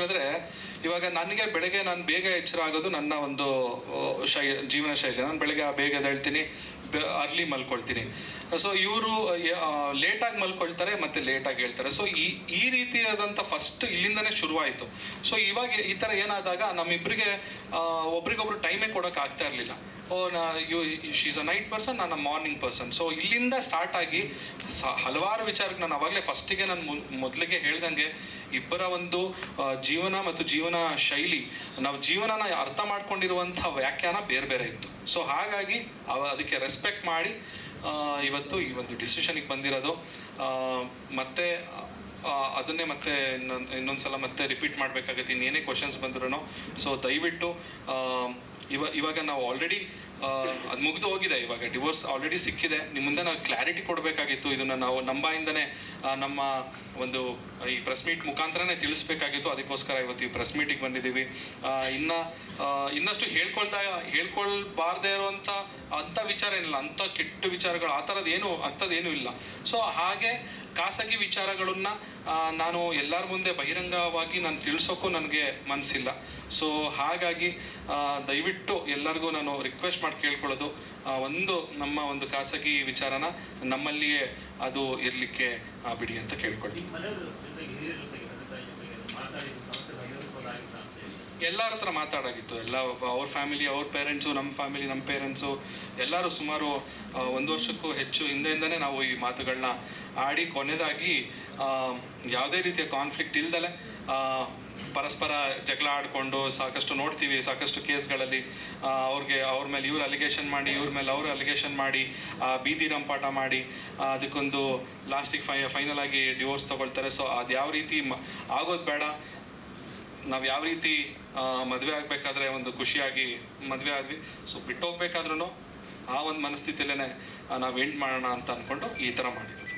ಹೇಳಿದ್ರೆ ಇವಾಗ ನನಗೆ ಬೆಳಗ್ಗೆ ನಾನು ಬೇಗ ಎಚ್ಚರ ಆಗೋದು ನನ್ನ ಒಂದು ಶೈ, ಜೀವನ ಶೈಲಿ. ನಾನು ಬೆಳಗ್ಗೆ ಬೇಗ ಹೇಳ್ತೀನಿ ಅರ್ಲಿ ಮಲ್ಕೊಳ್ತೀನಿ. ಸೊ ಇವರು ಲೇಟಾಗಿ ಮಲ್ಕೊಳ್ತಾರೆ, ಮತ್ತೆ ಲೇಟಾಗಿ ಹೇಳ್ತಾರೆ. ಸೊ ಈ ಈ ರೀತಿಯಾದಂಥ ಫಸ್ಟ್ ಇಲ್ಲಿಂದನೇ ಶುರುವಾಯಿತು. ಸೊ ಇವಾಗ ಈ ಥರ ಏನಾದಾಗ ನಮ್ಮಿಬ್ಬರಿಗೆ ಒಬ್ರಿಗೊಬ್ರು ಟೈಮೇ ಕೊಡೋಕೆ ಆಗ್ತಾ ಇರಲಿಲ್ಲ. ಓ, ನಾ, you she's a night person ನಾನು ಮಾರ್ನಿಂಗ್ ಪರ್ಸನ್ ಸೊ ಇಲ್ಲಿಂದ ಸ್ಟಾರ್ಟ್ ಆಗಿ ಹಲವಾರು ವಿಚಾರಕ್ಕೆ ನಾನು ಅವಾಗಲೇ ಫಸ್ಟಿಗೆ ನಾನು ಮೊದಲಿಗೆ ಹೇಳ್ದಂಗೆ ಇಬ್ಬರ ಒಂದು ಜೀವನ ಮತ್ತು ಜೀವನ ಶೈಲಿ, ನಾವು ಜೀವನನ ಅರ್ಥ ಮಾಡ್ಕೊಂಡಿರುವಂಥ ವ್ಯಾಖ್ಯಾನ ಬೇರೆ ಬೇರೆ ಇತ್ತು. ಸೊ ಹಾಗಾಗಿ ಅವ ಅದಕ್ಕೆ ರೆಸ್ಪೆಕ್ಟ್ ಮಾಡಿ ಇವತ್ತು ಈ ಒಂದು ಡಿಸಿಷನಿಗೆ ಬಂದಿರೋದು. ಮತ್ತೆ ಅದನ್ನೇ ಮತ್ತೆ ಇನ್ನೊಂದು, ಇನ್ನೊಂದ್ಸಲ ಮತ್ತೆ ರಿಪೀಟ್ ಮಾಡಬೇಕಾಗತ್ತೆ. ಇನ್ನೇನೇ ಕ್ವಶನ್ಸ್ ಬಂದ್ರು ಸೊ ದಯವಿಟ್ಟು ಇವ, ಇವಾಗ ನಾವು ಆಲ್ರೆಡಿ ಅದು ಮುಗಿದು ಹೋಗಿದೆ. ಇವಾಗ ಡಿವೋರ್ಸ್ ಆಲ್ರೆಡಿ ಸಿಕ್ಕಿದೆ. ನಿಮ್ಮ ಮುಂದೆ ನಾವು ಕ್ಲಾರಿಟಿ ಕೊಡಬೇಕಾಗಿತ್ತು. ಇದನ್ನು ನಾವು ನಮ್ಮ ಬಾಯಿಂದನೇ ನಮ್ಮ ಒಂದು, ಈ ಪ್ರೆಸ್ ಮೀಟ್ ಮುಖಾಂತರನೇ ತಿಳಿಸ್ಬೇಕಾಗಿತ್ತು. ಅದಕ್ಕೋಸ್ಕರ ಇವತ್ತು ಈ ಪ್ರೆಸ್ ಮೀಟಿಗೆ ಬಂದಿದ್ದೀವಿ. ಇನ್ನ ಇನ್ನಷ್ಟು ಹೇಳ್ಕೊಳ್ತಾ, ಹೇಳ್ಕೊಳ್ಬಾರ್ದೇ ಇರುವಂಥ ಅಂಥ ವಿಚಾರ ಏನಿಲ್ಲ. ಅಂಥ ಕೆಟ್ಟ ವಿಚಾರಗಳು, ಆ ಥರದ್ದು ಏನು ಅಂಥದ್ದೇನೂ ಇಲ್ಲ. ಸೊ ಹಾಗೆ ಖಾಸಗಿ ವಿಚಾರಗಳನ್ನ ನಾನು ಎಲ್ಲರ ಮುಂದೆ ಬಹಿರಂಗವಾಗಿ ನಾನು ತಿಳಿಸೋಕ್ಕೂ ನನಗೆ ಮನಸ್ಸಿಲ್ಲ ಸೊ ಹಾಗಾಗಿ ದಯವಿಟ್ಟು ಎಲ್ಲರಿಗೂ ನಾನು ರಿಕ್ವೆಸ್ಟ್ ಮಾಡಿ ಕೇಳ್ಕೊಳ್ಳೋದು ಒಂದು ನಮ್ಮ ಒಂದು ಖಾಸಗಿ ವಿಚಾರನ ನಮ್ಮಲ್ಲಿಯೇ ಅದು ಇರಲಿಕ್ಕೆ ಬಿಡಿ ಅಂತ ಕೇಳ್ಕೊಳ್ತೀನಿ ಎಲ್ಲರ ಹತ್ರ ಮಾತಾಡಾಗಿತ್ತು ಎಲ್ಲ ಅವ್ರ ಫ್ಯಾಮಿಲಿ ಅವ್ರ ಪೇರೆಂಟ್ಸು ನಮ್ಮ ಫ್ಯಾಮಿಲಿ ನಮ್ಮ ಪೇರೆಂಟ್ಸು ಎಲ್ಲರೂ ಸುಮಾರು ಒಂದು ವರ್ಷಕ್ಕೂ ಹೆಚ್ಚು ಹಿಂದೆಯಿಂದನೇ ನಾವು ಈ ಮಾತುಗಳನ್ನ ಆಡಿ ಕೊನೆಯದಾಗಿ ಯಾವುದೇ ರೀತಿಯ ಕಾನ್ಫ್ಲಿಕ್ಟ್ ಇಲ್ದಲೆ ಪರಸ್ಪರ ಜಗಳ ಆಡಿಕೊಂಡು ಸಾಕಷ್ಟು ನೋಡ್ತೀವಿ, ಸಾಕಷ್ಟು ಕೇಸ್ಗಳಲ್ಲಿ ಅವ್ರಿಗೆ ಅವ್ರ ಮೇಲೆ ಇವ್ರು ಅಲಿಗೇಷನ್ ಮಾಡಿ, ಇವ್ರ ಮೇಲೆ ಅವರು ಅಲಿಗೇಷನ್ ಮಾಡಿ ಬೀದಿ ರಂಪಾಟ ಮಾಡಿ ಅದಕ್ಕೊಂದು ಲಾಸ್ಟಿಗೆ ಫೈ ಫೈನಲ್ ಆಗಿ ಡಿವೋರ್ಸ್ ತಗೊಳ್ತಾರೆ. ಸೊ ಅದು ಯಾವ ರೀತಿ ಆಗೋದು ಬೇಡ. ನಾವು ಯಾವ ರೀತಿ ಮದುವೆ ಆಗಬೇಕಾದ್ರೆ ಒಂದು ಖುಷಿಯಾಗಿ ಮದುವೆ ಆದ್ವಿ. ಸೊ ಬಿಟ್ಟೋಗ್ಬೇಕಾದ್ರೂ ಆ ಒಂದು ಮನಸ್ಥಿತಿಯಲ್ಲೇ ನಾವು ಎಂಡ್ ಮಾಡೋಣ ಅಂತ ಅಂದ್ಕೊಂಡು ಈ ಥರ ಮಾಡಿದ್ವಿ.